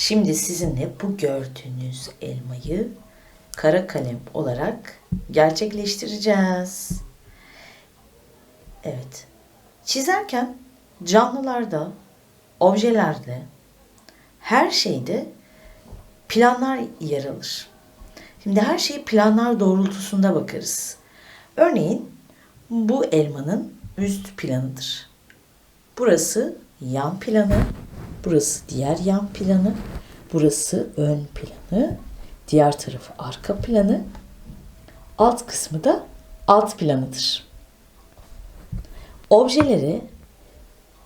Şimdi sizinle bu gördüğünüz elmayı kara kalem olarak gerçekleştireceğiz. Evet. Çizerken canlılarda, objelerde, her şeyde planlar yer alır. Şimdi her şeyi planlar doğrultusunda bakarız. Örneğin bu elmanın üst planıdır. Burası yan planı, burası diğer yan planı, burası ön planı, diğer tarafı arka planı, alt kısmı da alt planıdır. Objelere,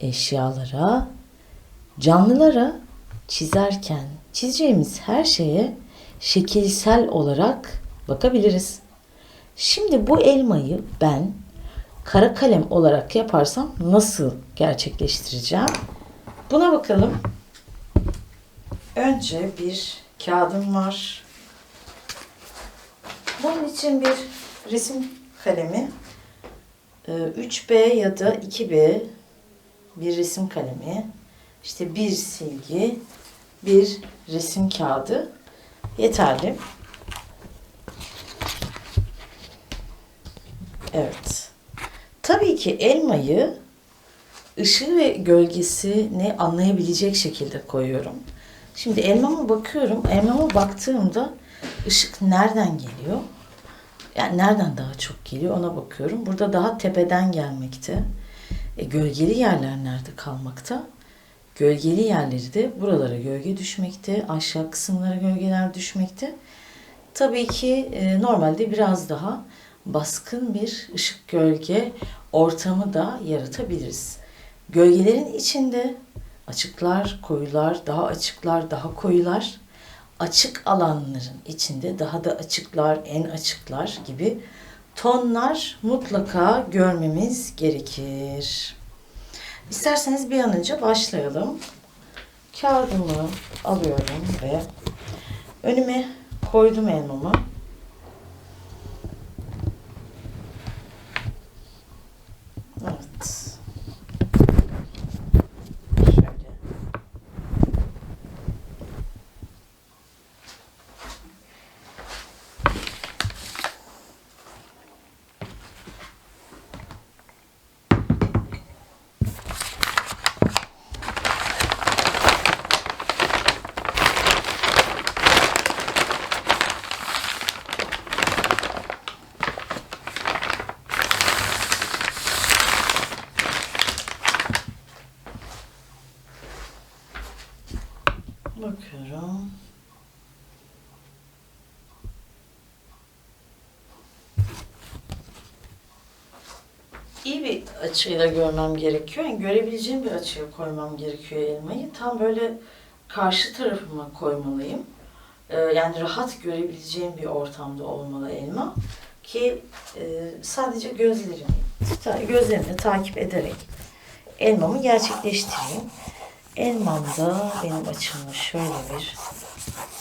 eşyalara, canlılara çizerken çizeceğimiz her şeye şekilsel olarak bakabiliriz. Şimdi bu elmayı ben kara kalem olarak yaparsam nasıl gerçekleştireceğim? Buna bakalım. Önce bir kağıdım var. Bunun için bir resim kalemi, e, 3B ya da 2B bir resim kalemi, işte bir silgi, bir resim kağıdı yeterli. Evet. Tabii ki elmayı ışığı ve gölgesini anlayabilecek şekilde koyuyorum. Şimdi elmama bakıyorum. Elmama baktığımda ışık nereden geliyor? Yani nereden daha çok geliyor ona bakıyorum. Burada daha tepeden gelmekte. E, gölgeli yerler nerede kalmakta? Gölgeli yerleri de buralara gölge düşmekte. Aşağı kısımlara gölgeler düşmekte. Tabii ki e, normalde biraz daha baskın bir ışık gölge ortamı da yaratabiliriz. Gölgelerin içinde açıklar, koyular, daha açıklar, daha koyular, açık alanların içinde daha da açıklar, en açıklar gibi tonlar mutlaka görmemiz gerekir. İsterseniz bir an önce başlayalım. Kağıdımı alıyorum ve önüme koydum elmamı. Evet. Şöyle. Bakıyorum. İyi bir açıyla görmem gerekiyor. Yani görebileceğim bir açıya koymam gerekiyor elmayı. Tam böyle karşı tarafıma koymalıyım. Ee, yani rahat görebileceğim bir ortamda olmalı elma. Ki e, sadece gözlerimi, gözlerimi takip ederek elmamı gerçekleştireyim. Elmamda benim açımda şöyle bir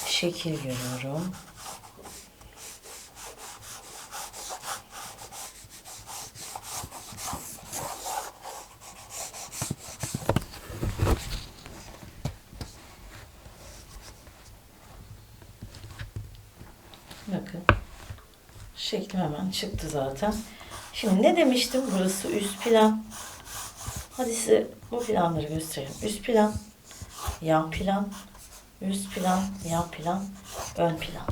şekil görüyorum. Bakın. Şeklim hemen çıktı zaten. Şimdi ne demiştim? Burası üst plan. Hadi size bu planları göstereyim. Üst plan, yan plan, üst plan, yan plan, ön plan.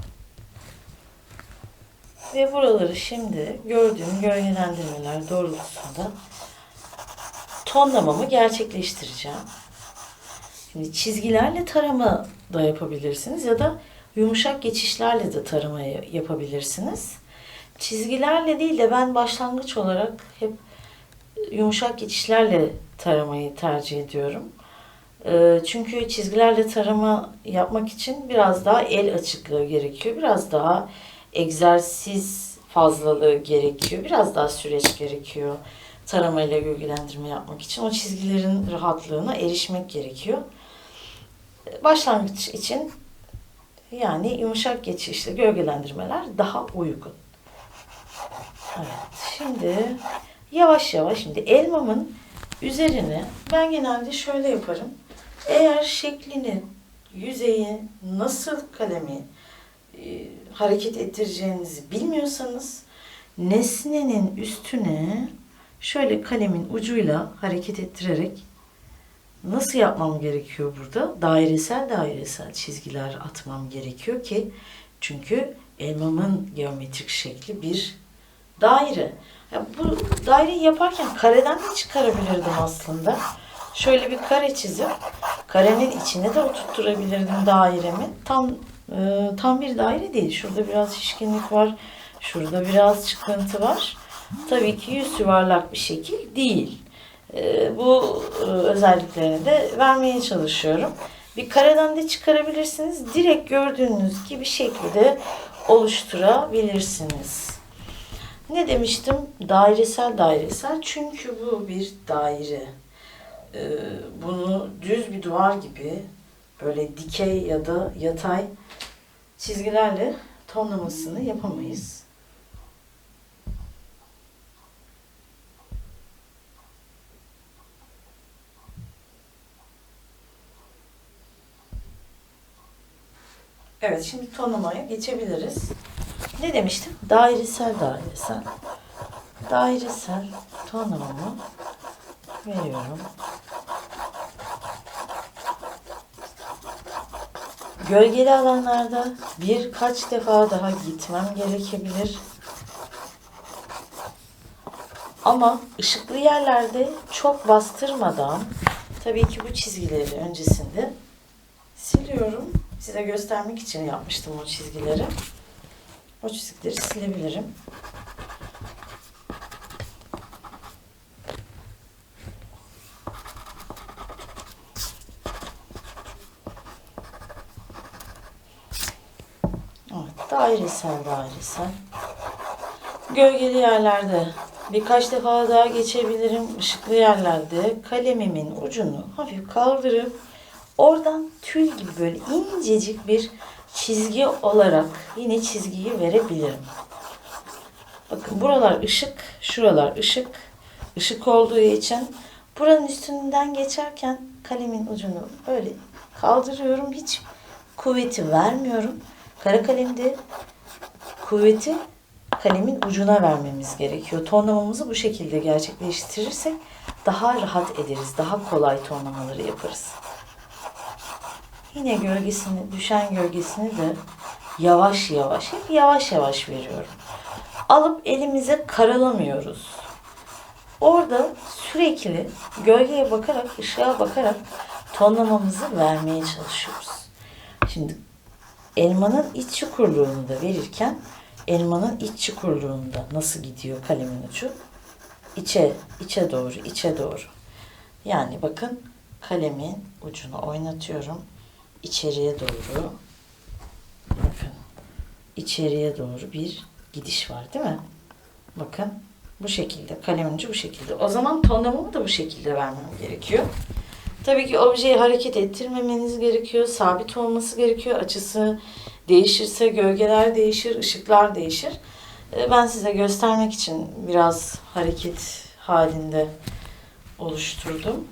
Ve buraları şimdi gördüğüm gölgelendirmeler doğrultusunda tonlamamı gerçekleştireceğim. Şimdi çizgilerle tarama da yapabilirsiniz ya da yumuşak geçişlerle de tarama yapabilirsiniz. Çizgilerle değil de ben başlangıç olarak hep yumuşak geçişlerle taramayı tercih ediyorum. Ee, çünkü çizgilerle tarama yapmak için biraz daha el açıklığı gerekiyor. Biraz daha egzersiz fazlalığı gerekiyor. Biraz daha süreç gerekiyor taramayla gölgelendirme yapmak için. O çizgilerin rahatlığına erişmek gerekiyor. Başlangıç için yani yumuşak geçişli gölgelendirmeler daha uygun. Evet, şimdi yavaş yavaş şimdi elmamın üzerine ben genelde şöyle yaparım. Eğer şeklini yüzeyi nasıl kalemi e, hareket ettireceğinizi bilmiyorsanız nesnenin üstüne şöyle kalemin ucuyla hareket ettirerek nasıl yapmam gerekiyor burada? Dairesel dairesel çizgiler atmam gerekiyor ki çünkü elmamın geometrik şekli bir daire. Ya bu daireyi yaparken kareden de çıkarabilirdim aslında. Şöyle bir kare çizip karenin içine de oturtturabilirdim dairemi. Tam e, tam bir daire değil. Şurada biraz şişkinlik var. Şurada biraz çıkıntı var. Tabii ki yüz yuvarlak bir şekil değil. E, bu e, özelliklerini de vermeye çalışıyorum. Bir kareden de çıkarabilirsiniz. Direkt gördüğünüz gibi şekilde oluşturabilirsiniz. Ne demiştim? Dairesel dairesel. Çünkü bu bir daire. Ee, bunu düz bir duvar gibi böyle dikey ya da yatay çizgilerle tonlamasını yapamayız. Evet, şimdi tonlamaya geçebiliriz. Ne demiştim? Dairesel dairesel. Dairesel tonlamamı veriyorum. Gölgeli alanlarda birkaç defa daha gitmem gerekebilir. Ama ışıklı yerlerde çok bastırmadan tabii ki bu çizgileri öncesinde siliyorum. Size göstermek için yapmıştım o çizgileri. O çizgileri silebilirim. Evet, dairesel dairesel. Gölgeli yerlerde birkaç defa daha geçebilirim. Işıklı yerlerde kalemimin ucunu hafif kaldırıp oradan tül gibi böyle incecik bir çizgi olarak yine çizgiyi verebilirim. Bakın buralar ışık, şuralar ışık. Işık olduğu için buranın üstünden geçerken kalemin ucunu böyle kaldırıyorum. Hiç kuvveti vermiyorum. Kara kalemde kuvveti kalemin ucuna vermemiz gerekiyor. Tonlamamızı bu şekilde gerçekleştirirsek daha rahat ederiz. Daha kolay tonlamaları yaparız. Yine gölgesini, düşen gölgesini de yavaş yavaş, hep yavaş yavaş veriyorum. Alıp elimize karalamıyoruz. Orada sürekli gölgeye bakarak, ışığa bakarak tonlamamızı vermeye çalışıyoruz. Şimdi elmanın iç çukurluğunu da verirken elmanın iç çukurluğunda nasıl gidiyor kalemin ucu? İçe, içe doğru, içe doğru. Yani bakın kalemin ucunu oynatıyorum. İçeriye doğru. Bakın. içeriye doğru bir gidiş var değil mi? Bakın bu şekilde. Kalemin ucu bu şekilde. O zaman tonlamamı da bu şekilde vermem gerekiyor. Tabii ki objeyi hareket ettirmemeniz gerekiyor. Sabit olması gerekiyor. Açısı değişirse gölgeler değişir, ışıklar değişir. Ee, Ben size göstermek için biraz hareket halinde oluşturdum.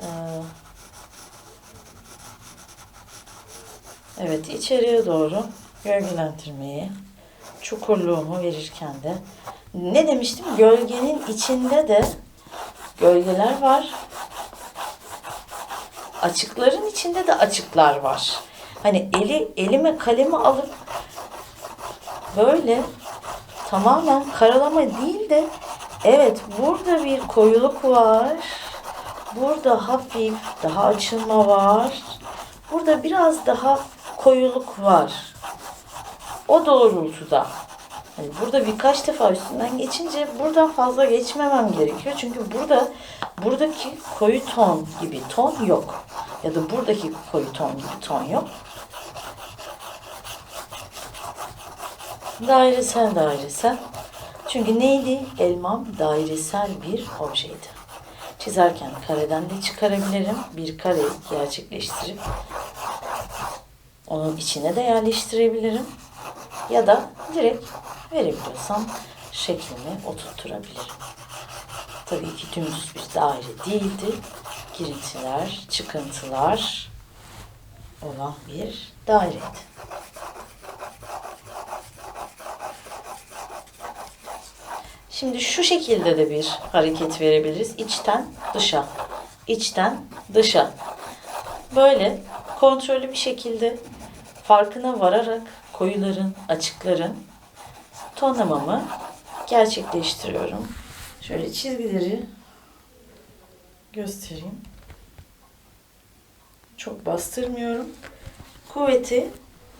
Ee, Evet, içeriye doğru gölgelendirmeyi, çukurluğumu verirken de ne demiştim? Gölgenin içinde de gölgeler var. Açıkların içinde de açıklar var. Hani eli elime kalemi alıp böyle tamamen karalama değil de evet burada bir koyuluk var. Burada hafif daha açılma var. Burada biraz daha koyuluk var. O doğrultuda. Hani burada birkaç defa üstünden geçince buradan fazla geçmemem gerekiyor. Çünkü burada buradaki koyu ton gibi ton yok. Ya da buradaki koyu ton gibi ton yok. Dairesel dairesel. Çünkü neydi? Elmam dairesel bir objeydi. Çizerken kareden de çıkarabilirim. Bir kare gerçekleştirip onun içine de yerleştirebilirim. Ya da direkt verebiliyorsam şeklimi oturtturabilirim. Tabii ki dümdüz bir daire değildi. girintiler, çıkıntılar olan bir daireydi. Şimdi şu şekilde de bir hareket verebiliriz. İçten dışa, içten dışa. Böyle kontrollü bir şekilde farkına vararak koyuların, açıkların tonlamamı gerçekleştiriyorum. Şöyle çizgileri göstereyim. Çok bastırmıyorum. Kuvveti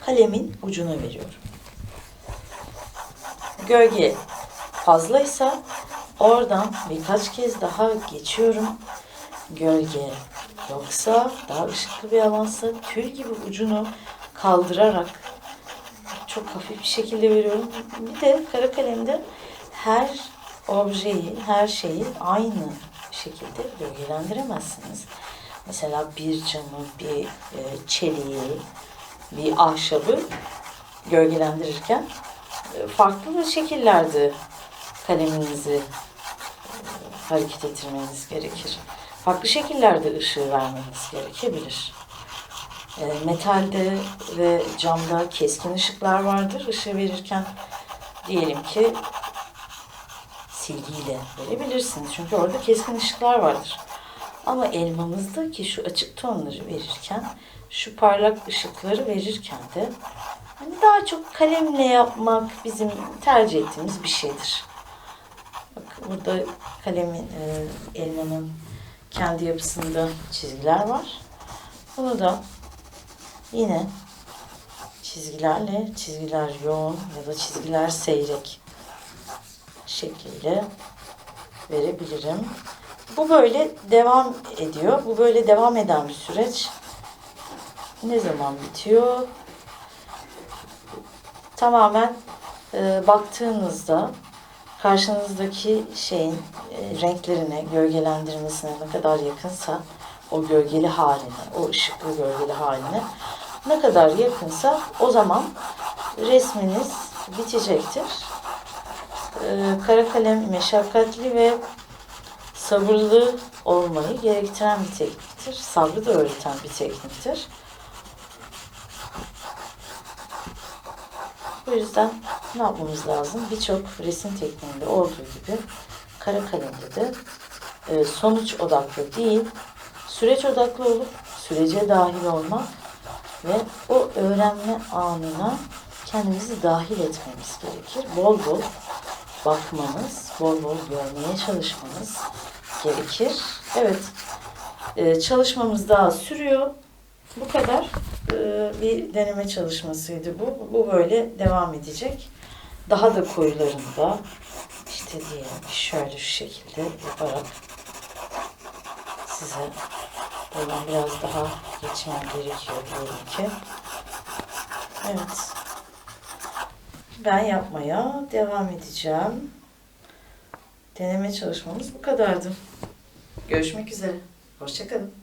kalemin ucuna veriyorum. Gölge fazlaysa oradan birkaç kez daha geçiyorum. Gölge yoksa daha ışıklı bir alansa tül gibi ucunu kaldırarak çok hafif bir şekilde veriyorum. Bir de kara kalemde her objeyi, her şeyi aynı şekilde gölgelendiremezsiniz. Mesela bir camı, bir e, çeliği, bir ahşabı gölgelendirirken e, farklı şekillerde kaleminizi e, hareket ettirmeniz gerekir. Farklı şekillerde ışığı vermeniz gerekebilir. E, metalde ve camda keskin ışıklar vardır. Işığı verirken diyelim ki silgiyle verebilirsiniz. Çünkü orada keskin ışıklar vardır. Ama elmamızdaki şu açık tonları verirken, şu parlak ışıkları verirken de hani daha çok kalemle yapmak bizim tercih ettiğimiz bir şeydir. Bak burada kalemin, e, elmanın kendi yapısında çizgiler var. Bunu da yine çizgilerle, çizgiler yoğun ya da çizgiler seyrek şekliyle verebilirim. Bu böyle devam ediyor. Bu böyle devam eden bir süreç. Ne zaman bitiyor? Tamamen e, baktığınızda karşınızdaki şeyin e, renklerine, gölgelendirmesine ne kadar yakınsa o gölgeli haline, o ışıklı gölgeli haline ne kadar yakınsa o zaman resminiz bitecektir. E, kara kalem meşakkatli ve sabırlı olmayı gerektiren bir tekniktir. Sabrı da öğreten bir tekniktir. Bu yüzden ne yapmamız lazım? Birçok resim tekniğinde olduğu gibi kara kalemde de e, sonuç odaklı değil, süreç odaklı olup sürece dahil olmak ve o öğrenme anına kendimizi dahil etmemiz gerekir. Bol bol bakmamız, bol bol görmeye çalışmamız gerekir. Evet, e, çalışmamız daha sürüyor. Bu kadar e, bir deneme çalışmasıydı bu. Bu böyle devam edecek. Daha da koyularında işte diyelim şöyle şu şekilde yaparak size buradan biraz daha geçmem gerekiyor diyelim ki. Evet. Ben yapmaya devam edeceğim. Deneme çalışmamız bu kadardı. Görüşmek üzere. Hoşçakalın.